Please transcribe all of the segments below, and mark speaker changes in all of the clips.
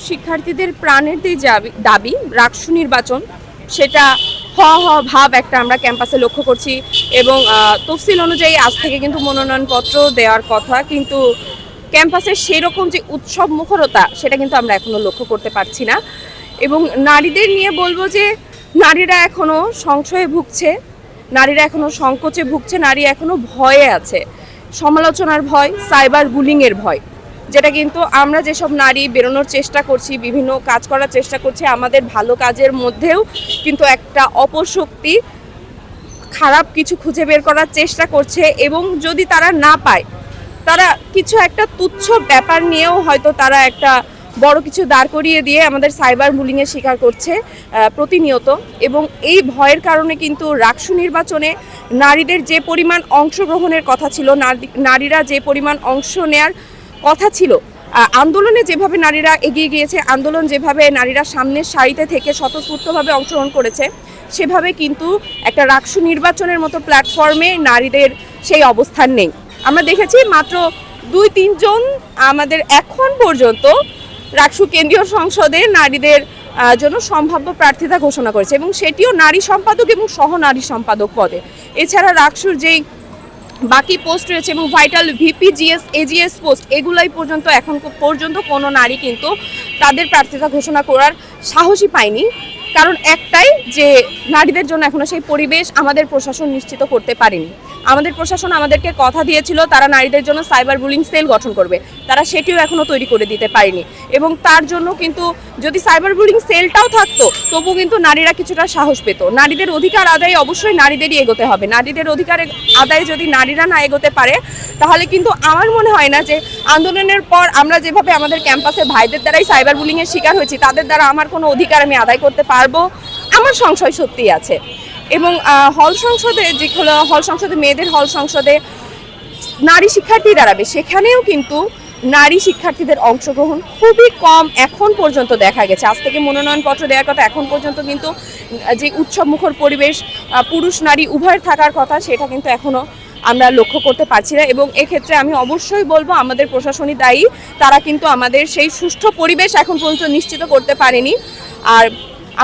Speaker 1: শিক্ষার্থীদের প্রাণের যে দাবি- রাকসু নির্বাচন, সেটা হ হ ভাব একটা আমরা ক্যাম্পাসে লক্ষ্য করছি এবং তফসিল অনুযায়ী আজ থেকে কিন্তু মনোনয়নপত্র দেওয়ার কথা, কিন্তু ক্যাম্পাসের সেরকম যে উৎসব মুখরতা, সেটা কিন্তু আমরা এখনও লক্ষ্য করতে পারছি না। এবং নারীদের নিয়ে বলব যে, নারীরা এখনও সংশয়ে ভুগছে, নারীরা এখনও সংকোচে ভুগছে, নারী এখনও ভয়ে আছে। সমালোচনার ভয়, সাইবার বুলিংয়ের ভয়। যেটা কিন্তু আমরা যেসব নারী বেরোনোর চেষ্টা করছি, বিভিন্ন কাজ করার চেষ্টা করছি, আমাদের ভালো কাজের মধ্যেও কিন্তু একটা অপশক্তি, খারাপ কিছু খুঁজে বের করার চেষ্টা করছে এবং যদি তারা না পায়, তারা কিছু একটা তুচ্ছ ব্যাপার নিয়েও হয়তো তারা একটা বড় কিছু দাঁড় করিয়ে দিয়ে আমাদের সাইবার বুলিংয়ের শিকার করছে প্রতিনিয়ত এবং এই ভয়ের কারণে কিন্তু রাকসু নির্বাচনে নারীদের যে পরিমাণ অংশগ্রহণের কথা ছিল, নারী- নারীরা যে পরিমাণ অংশ নেয়ার কথা ছিল। আন্দোলনে যেভাবে নারীরা এগিয়ে গিয়েছে, আন্দোলন যেভাবে নারীরা সামনের সারিতে থেকে স্বতঃস্ফূর্তভাবে অংশগ্রহণ করেছে, সেভাবে কিন্তু একটা রাকসু নির্বাচনের মতো প্ল্যাটফর্মে নারীদের সেই অবস্থান নেই। আমরা দেখেছি মাত্র দুই তিনজন আমাদের এখন পর্যন্ত রাকসু কেন্দ্রীয় সংসদে নারীদের জন্য সম্ভাব্য প্রার্থিতা ঘোষণা করেছে এবং সেটিও নারী সম্পাদক এবং সহ নারী সম্পাদক পদে। এছাড়া রাকসুর যেই বাকি পোস্ট রয়েছে এবং vital VP GS AGS post এগুলাই পর্যন্ত এখন পর্যন্ত কোনো নারী কিন্তু তাদের প্রার্থিতা ঘোষণা করার সাহসই পায়নি। কারণ একটাই যে নারীদের জন্য এখনও সেই পরিবেশ আমাদের প্রশাসন নিশ্চিত করতে পারেনি। আমাদের প্রশাসন আমাদেরকে কথা দিয়েছিল, তারা নারীদের জন্য সাইবার বুলিং সেল গঠন করবে। তারা সেটিও এখনও তৈরি করে দিতে পারেনি। এবং তার জন্য কিন্তু যদি সাইবার বুলিং সেলটাও থাকতো তবু কিন্তু নারীরা কিছুটা সাহস পেত। নারীদের অধিকার আদায়ে অবশ্যই নারীদেরই এগোতে হবে। নারীদের অধিকার আদায়ে যদি নারীরা না এগোতে পারে, তাহলে কিন্তু আমার মনে হয় না যে আন্দোলনের পর আমরা যেভাবে আমাদের ক্যাম্পাসে ভাইদের দ্বারাই সাইবার বুলিংয়ের শিকার হয়েছি, তাদের দ্বারা আমার কোনো অধিকার আমি আদায় করতে পারব? আমার সংশয় সত্যিই আছে। এবং হল সংসদে যেগুলো হল সংসদে, মেয়েদের হল সংসদে নারী শিক্ষার্থী দাঁড়াবে। সেখানেও কিন্তু নারী শিক্ষার্থীদের অংশগ্রহণ খুবই কম এখন পর্যন্ত দেখা গেছে। আজ থেকে মনোনয়নপত্র দেওয়ার কথা এখন পর্যন্ত কিন্তু যে উৎসব মুখর পরিবেশ পুরুষ নারী উভয়ের থাকার কথা, সেটা কিন্তু এখনও আমরা লক্ষ্য করতে পারছি না। এবং এক্ষেত্রে আমি অবশ্যই বলব, আমাদের প্রশাসনই দায়ী। তারা কিন্তু আমাদের সেই সুষ্ঠু পরিবেশ এখন পর্যন্ত নিশ্চিত করতে পারেনি। আর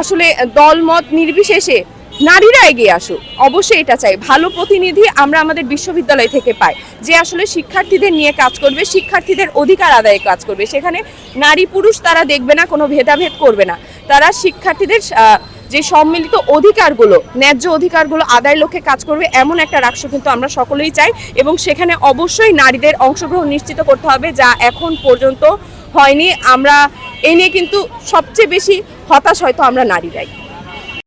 Speaker 1: আসলে দলমত নির্বিশেষে নারীরা এগিয়ে আসুক। অবশ্যই এটা চাই। ভালো প্রতিনিধি আমরা আমাদের বিশ্ববিদ্যালয় থেকে পাই। যে আসলে শিক্ষার্থীদের নিয়ে কাজ করবে, শিক্ষার্থীদের অধিকার আদায়ে কাজ করবে। সেখানে নারী পুরুষ তারা দেখবে না, কোনো ভেদাভেদ করবে না। তারা শিক্ষার্থীদের যে সম্মিলিত অধিকারগুলো, ন্যায্য অধিকারগুলো আদায়ের লক্ষ্যে কাজ করবে, এমন একটা রাষ্ট্র কিন্তু আমরা সকলেই চাই। এবং সেখানে অবশ্যই নারীদের অংশগ্রহণ নিশ্চিত করতে হবে, যা এখন পর্যন্ত হয়নি। আমরা এ নিয়ে কিন্তু সবচেয়ে বেশি হতাশ হয়তো আমরা নারীরাই।